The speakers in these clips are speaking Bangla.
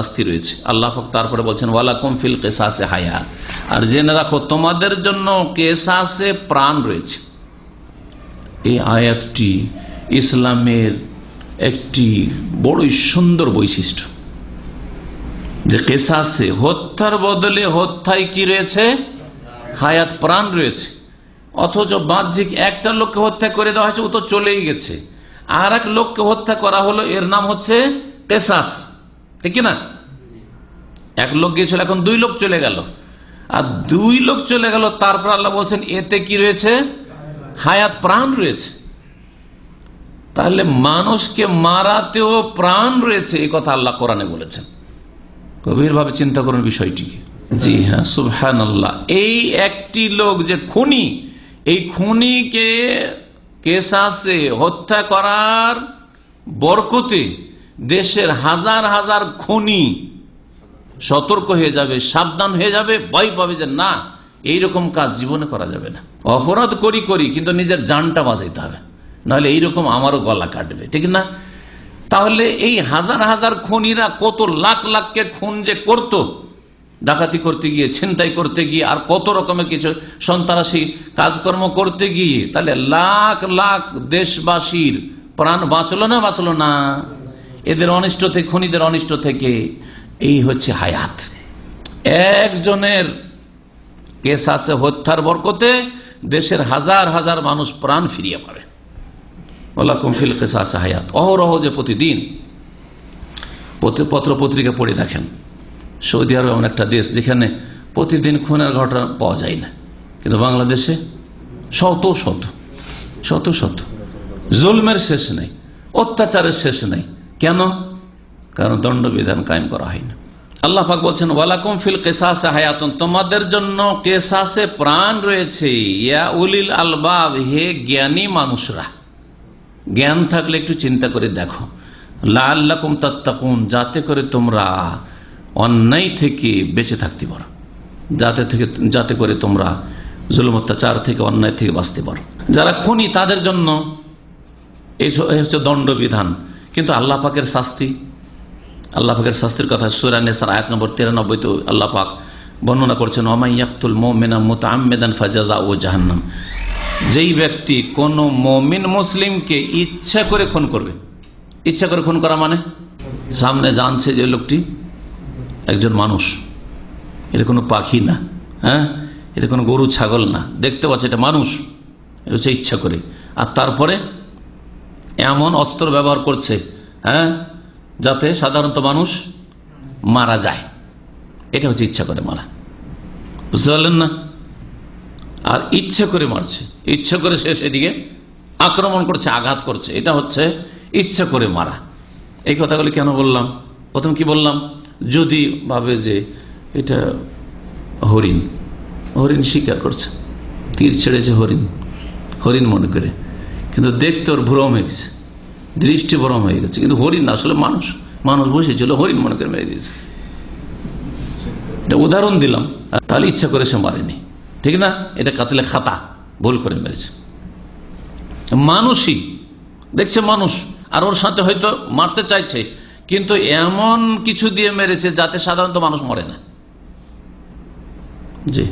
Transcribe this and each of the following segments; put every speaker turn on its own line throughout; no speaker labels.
শাস্তি রয়েছে। আল্লাহ তারপরে বলছেন, ওয়ালাকুম ফিল কেসাসে হায়াত আর জেনে রাখো, তোমাদের জন্য কেসাসে প্রাণ রয়েছে। এই আয়াতটি ইসলামের একটি বড়ই সুন্দর বৈশিষ্ট্য। যে কেসাসে হত্যার বদলে হত্যায় কি রয়েছে? হায়াত, প্রাণ রয়েছে। অথচ বাহ্যিক একটা লোককে হত্যা করে দেওয়া হয়েছে, ও তো চলেই গেছে। আর এক লোককে হত্যা করা হলো, এর নাম হচ্ছে পেশাস ঠিক না এক লোক গিয়েছিল, এখন দুই লোক চলে গেল। আর দুই লোক চলে গেল, তারপর আল্লাহ বলছেন, এতে কি রয়েছে? হায়াত প্রাণ রয়েছে। তাহলে মানুষকে মারাতেও প্রাণ রয়েছে, এই কথা আল্লাহ কোরআনে বলেছেন। গভীরভাবে চিন্তা করুন বিষয়টিকে। জি হ্যাঁ সুবহান আল্লাহ এই একটি লোক যে খুনি, এই খুনিকে কেসাসে হত্যা করার বরকতে দেশের হাজার হাজার খুনি সতর্ক হয়ে যাবে, সাবধান হয়ে যাবে, ভয় পাবে যে না, এইরকম কাজ জীবনে করা যাবে না। অপরাধ করি করি, কিন্তু নিজের জানটা বাঁচাইতে হবে। নাহলে এইরকম আমারও গলা কাটবে, ঠিক না? তাহলে এই হাজার হাজার খুনিরা কত লাখ লাখকে খুন যে করত, ডাকাতি করতে গিয়ে, ছিনতাই করতে গিয়ে, আর কত রকমের কিছু সন্ত্রাসী কাজকর্ম করতে গিয়ে, তাহলে লাখ লাখ দেশবাসীর প্রাণ বাঁচলো না বাঁচলো না। এদের অনিষ্ট থেকে, খুনিদের অনিষ্ট থেকে এই হচ্ছে হায়াত। একজনের কেস আছে হত্যার বরকতে, দেশের হাজার হাজার মানুষ প্রাণ ফিরিয়ে পাবে। ওলা কুমফিল কেসাস হায়াত। অহরহ যে প্রতিদিন, পত্র পত্রিকা পড়ে দেখেন। সৌদি আরব এমন একটা দেশ যেখানে প্রতিদিন খুনের ঘটনা পাওয়া যায় না। কিন্তু বাংলাদেশে শত শত শত শত। জুলমের শেষ নেই, অত্যাচারের শেষ নেই। কেন? কারণ দণ্ডবিধান কায়েম করা হয় না আল্লাহ পাক বলছেন, ওয়ালাকুম ফিল কেসাসে হায়াতন। তোমাদের জন্য কেসাসে প্রাণ রয়েছে। ইয়া উলিল আলবাব, হে জ্ঞানী মানুষরা। জ্ঞান থাকলে একটু চিন্তা করে দেখো। লাল্লাকুম তাত্তাকুন, যাতে করে তোমরা অন্যায় থেকে বেঁচে থাকতে পারো। যাতে থেকে, যাতে করে তোমরা জুলুম, অত্যাচার থেকে, অন্যায় থেকে বাঁচতে পারো। যারা খুনি, তাদের জন্য এই হচ্ছে দণ্ডবিধান। কিন্তু আল্লাহ পাকের শাস্তি, আল্লাহ পাকের শাস্তির কথা সুরানেসার আয়াত নম্বর তিরানব্বই তো আল্লাহ পাক বর্ণনা করছেন ওমাইয়াকুল মোমেনা মোতামেদান ফাজাজা ও জাহান্নাম। যেই ব্যক্তি কোন মমিন মুসলিমকে ইচ্ছা করে খুন করবে, ইচ্ছা করে খুন করা মানে? সামনে জানছে যে লোকটি একজন মানুষ। এটা কোনো পাখি না হ্যাঁ? এটা কোনো গরু, ছাগল না। দেখতে পাচ্ছে এটা মানুষ, এটা হচ্ছে ইচ্ছা করে। আর তারপরে এমন অস্ত্র ব্যবহার করছে হ্যাঁ যাতে সাধারণত মানুষ মারা যায়। এটা হচ্ছে ইচ্ছা করে মারা। বুঝতে পারলেন না? আর ইচ্ছে করে মারছে। ইচ্ছে করে সে সেদিকে আক্রমণ করছে, আঘাত করছে। এটা হচ্ছে ইচ্ছা করে মারা। এই কথাগুলি কেন বললাম? প্রথম কি বললাম? যদি ভাবে যে এটা হরিণ হরিণ স্বীকার করছে। তীর ছেড়েছে হরিণ। হরিণ মনে করে। কিন্তু দেখতে ওর ভ্রম হয়ে গেছে। দৃষ্টি ভ্রম হয়ে গেছে। কিন্তু হরিণ না, আসলে মানুষ। মানুষ বসেছিল হরিণ মনে করে মেরে দিয়েছে। উদাহরণ দিলাম তাহলে ইচ্ছা করে সে মারেনি। ঠিক না? এটা কাতলে খাতা, ভুল করে মেরেছে। মানুষই, দেখছে মানুষ, আর ওর সাথে হয়তো মারতে চাইছে, কিন্তু এমন কিছু দিয়ে মেরেছে যাতে সাধারণত মানুষ মরে না। জি,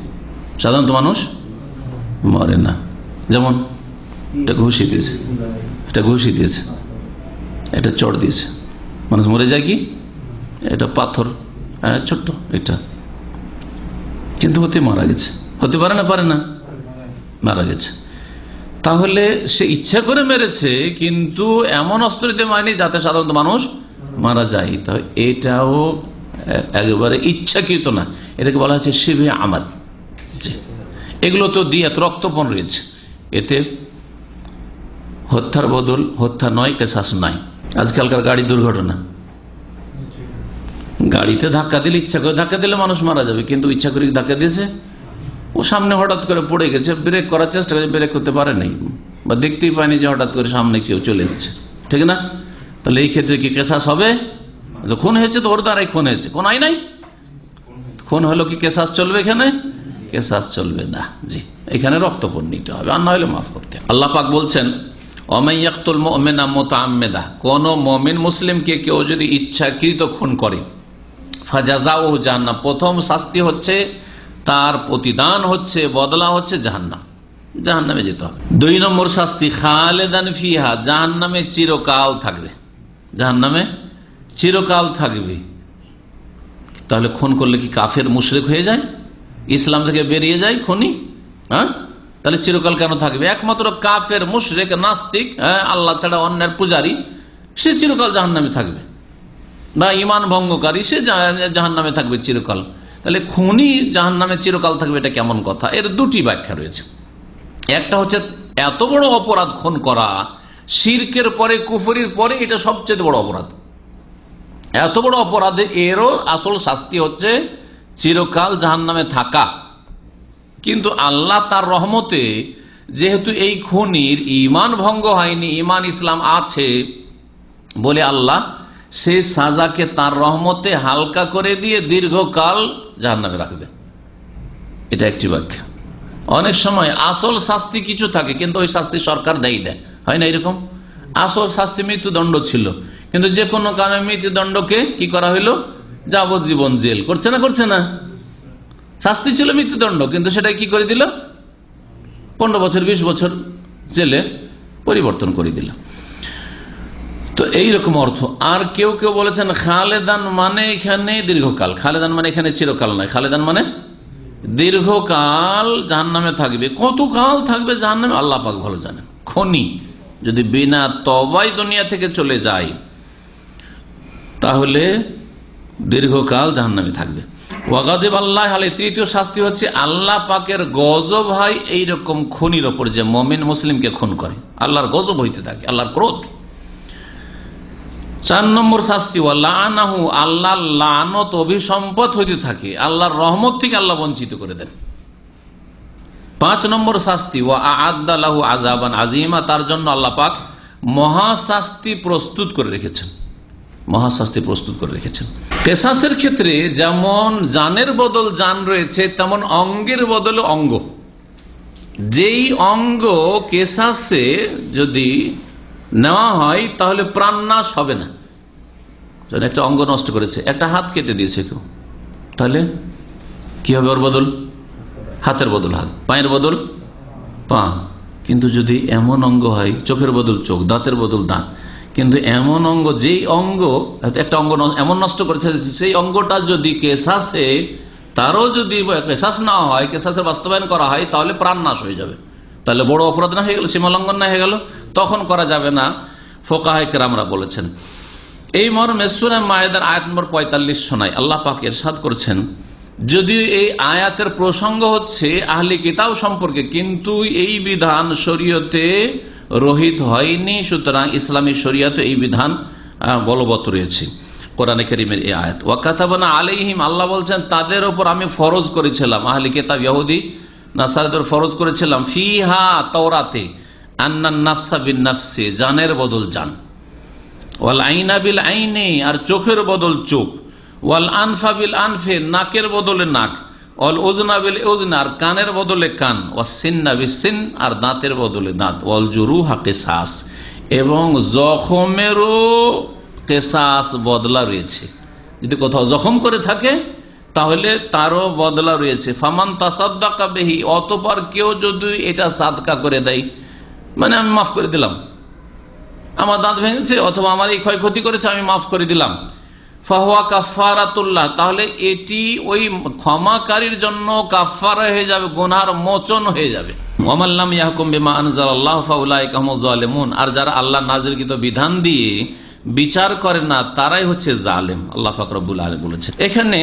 সাধারণত মানুষ মরে না। যেমন এটা ঘুষি দিয়েছে। এটা ঘুষি দিয়েছে। এটা চড় দিয়েছে। মানুষ মরে যায় কি? এটা পাথর হ্যাঁ ছোট্ট এটা কিন্তু হতে মারা গেছে। হতে পারে না পারে না। মারা গেছে। তাহলে সে ইচ্ছা করে মেরেছে, কিন্তু এমন অস্ত্র দিতে মারেনি যাতে সাধারণত মানুষ মারা যায়। তাহলে এটাও একেবারে ইচ্ছাকৃত না। এটাকে বলা হচ্ছে শিবে আমাদ এগুলো তো দিয়ে রক্তপণ রয়েছে। এতে হত্যার বদল, হত্যা নয়, কেসাস নয় আজকালকার গাড়ি দুর্ঘটনা। গাড়িতে ধাক্কা দিলে, ইচ্ছা করে ধাক্কা দিলে মানুষ মারা যাবে, কিন্তু ইচ্ছা করে ধাক্কা দিয়েছে, ও সামনে হঠাৎ করে পড়ে গেছে, ব্রেক করার চেষ্টা করেছে ব্রেক করতে পারে নাই। বা দেখতেই পায়নি যে হঠাৎ করে সামনে কেউ চলে এসছে। ঠিক না? তাহলে এই ক্ষেত্রে কি কেসাস হবে? খুন হয়েছে তো ওর দ্বারাই খুন হয়েছে। কোন আই নাই? খুন হলো কি কেসাস চলবে এখানে? কেসাস চলবে না। জি, এখানে রক্তপণ নিতে হবে, আর না হলে মাফ করতে আল্লাহ পাক বলছেন অমাইয়াকুল মোমেনা মোতামেদা কোন মমিন মুসলিমকে কেউ যদি ইচ্ছাকৃত খুন করে ফাজাজা ও জাহান্নাম। প্রথম শাস্তি হচ্ছে, তার প্রতিদান হচ্ছে, বদলা হচ্ছে জাহান্নাম। জাহান্নামে যেতে হবে। দুই নম্বর শাস্তি, খালেদান ফিহা, জাহান্নামে চিরকাল থাকবে। জাহান্নামে চিরকাল থাকবে। তাহলে খুন করলে কি কাফের মুশরেক হয়ে যায়? ইসলাম থেকে বেরিয়ে যায় খনি? হ্যাঁ? তাহলে চিরকাল কেন থাকবে? একমাত্র কাফের, মুশরেক, নাস্তিক হ্যাঁ আল্লাহ ছাড়া অন্যের পূজারী, সে চিরকাল জাহান নামে থাকবে। বা ইমান ভঙ্গকারী, সে জাহান নামে থাকবে চিরকাল। তাহলে খুনি জাহান নামে চিরকাল থাকবে, এটা কেমন কথা? এর দুটি ব্যাখ্যা রয়েছে। একটা হচ্ছে, এত বড় অপরাধ খুন করা, শির্কের পরে, কুফরির পরে, এটা সবচেয়ে বড় অপরাধ। এত বড় অপরাধে এরও আসল শাস্তি হচ্ছে, চিরকাল জাহান নামে থাকা। কিন্তু আল্লাহ তার রহমতে যেহেতু এই খুনির ইমান ভঙ্গ হয়নি ইমান ইসলাম আছে বলে আল্লাহ সে সাজাকে তার রহমতে হালকা করে দিয়ে দীর্ঘকাল জাহান নামে রাখবে। এটা একটি ব্যাখ্যা। অনেক সময় আসল শাস্তি কিছু থাকে, কিন্তু ওই শাস্তি সরকার দেয় দেয় হয় না এরকম? আসল শাস্তি মৃত্যুদণ্ড ছিল। কিন্তু যে কোনো কারণে মৃত্যুদণ্ডকে কি করা হইল? যাবজ্জীবন জেল। করছে না করছে না? শাস্তি ছিল মৃত্যুদণ্ড, কিন্তু সেটা কি করে দিল? পনেরো বছর, বিশ বছর জেলে পরিবর্তন করে দিল। তো এইরকম অর্থ। আর কেউ কেউ বলেছেন, খালেদান মানে এখানে দীর্ঘকাল। খালেদান মানে এখানে চিরকাল নয়। খালেদান মানে দীর্ঘকাল জাহান নামে থাকবে কতকাল থাকবে জাহান নামে আল্লাহ পাক ভালো জানেন। খনি যদি বিনা তবাই দুনিয়া থেকে চলে যায়, তাহলে দীর্ঘকাল জাহান নামে থাকবে। ওয়াগাজিব আল্লাহ আলী তৃতীয় শাস্তি হচ্ছে আল্লাহ পাকের গজব হয় এইরকম খুনির ওপর যে মমিন মুসলিমকে খুন করে। আল্লাহর গজব হইতে থাকে, আল্লাহর ক্রোধ। চার নম্বর শাস্তি লানাহু আল্লাহ লানত অভিসম্পদ হইতে থাকে, আল্লাহর রহমত থেকে আল্লাহ বঞ্চিত করে দেন। পাঁচ নম্বর শাস্তি ও আদালাহু আজাবান আজিমা তার জন্য আল্লাহ পাক মহাশাস্তি প্রস্তুত করে রেখেছেন। মহাশাস্তি প্রস্তুত করে রেখেছেন। কেসাসের ক্ষেত্রে যেমন জানের বদল জান রয়েছে, তেমন অঙ্গের বদলে অঙ্গ। যেই অঙ্গ কেসাসে যদি নেওয়া হয়, তাহলে প্রাণনাশ হবে না। যেন একটা অঙ্গ নষ্ট করেছে, একটা হাত কেটে দিয়েছে কেউ, তাহলে কি হবে ওর বদল? হাতের বদল হাত, পায়ের বদল পা। কিন্তু যদি এমন অঙ্গ হয়, চোখের বদল চোখ, দাঁতের বদল দাঁত কিন্তু এমন অঙ্গ, যেই অঙ্গ, একটা অঙ্গ এমন নষ্ট করেছে, সেই অঙ্গটা যদি কেসাসে তারও যদি কেসাস না হয় কেসাসের বাস্তবায়ন করা হয়, তাহলে প্রাণ নাশ হয়ে যাবে। তাহলে বড় অপরাধ না হয়ে গেল, সীমালঙ্ঘন না হয়ে গেল, তখন করা যাবে না ফোকাহাইকের আমরা বলেছেন। এই মর্মে সুরে মায়েদার আয়াত নম্বর পঁয়তাল্লিশ শোনায়, আল্লাহ পাক এরশাদ করছেন যদিও এই আয়াতের প্রসঙ্গ হচ্ছে আহলি কিতাব সম্পর্কে, কিন্তু এই বিধান শরীয়তে রহিত হয়নি, সুতরাং ইসলামী শরিয়াতে এই বিধান বলবৎ রয়েছে। কোরআনে করিমের এই আয়াত ওয়াকাতাবানা আলিহিম আল্লাহ বলছেন, তাদের ওপর আমি ফরজ করেছিলাম। আহলি কিতাব ইহুদি নাসারদের ফরজ করেছিলাম। নাফসা বিন নাফসে, জানের বদল জান। ওয়াল আইনা বিল আইনে, আর চোখের বদল চোখ। ওয়াল আনফা বিল আনফে, নাকের বদলে নাক। অল ওজনা বিল ওজনা আর কানের বদলে কান ও সিন্না বিসিন আর দাঁতের বদলে দাঁত। ওয়াল জুরু হাকে শ্বাস এবং জখমেরও কেসাস বদলা রয়েছে। যদি কোথাও জখম করে থাকে, তাহলে তারও বদলা রয়েছে। ফামান তাসাদ্দাকা বেহি, অতপর কেউ যদি এটা সাদকা করে দেয় মানে আমি মাফ করে দিলাম। আমার দাঁত ভেঙেছে অথবা আমার এই ক্ষয়ক্ষতি করেছে, আমি মাফ করে দিলাম। ফাহুয়া তাহলে এটি ওই ক্ষমাকারীর জন্য কাফারা হয়ে যাবে গোনার মোচন হয়ে যাবে। আর যারা আল্লাহ নাজিরকৃত বিধান দিয়ে বিচার করে না, তারাই হচ্ছে জালেম। আল্লাহ ফাকরবুল আলম বলেছেন। এখানে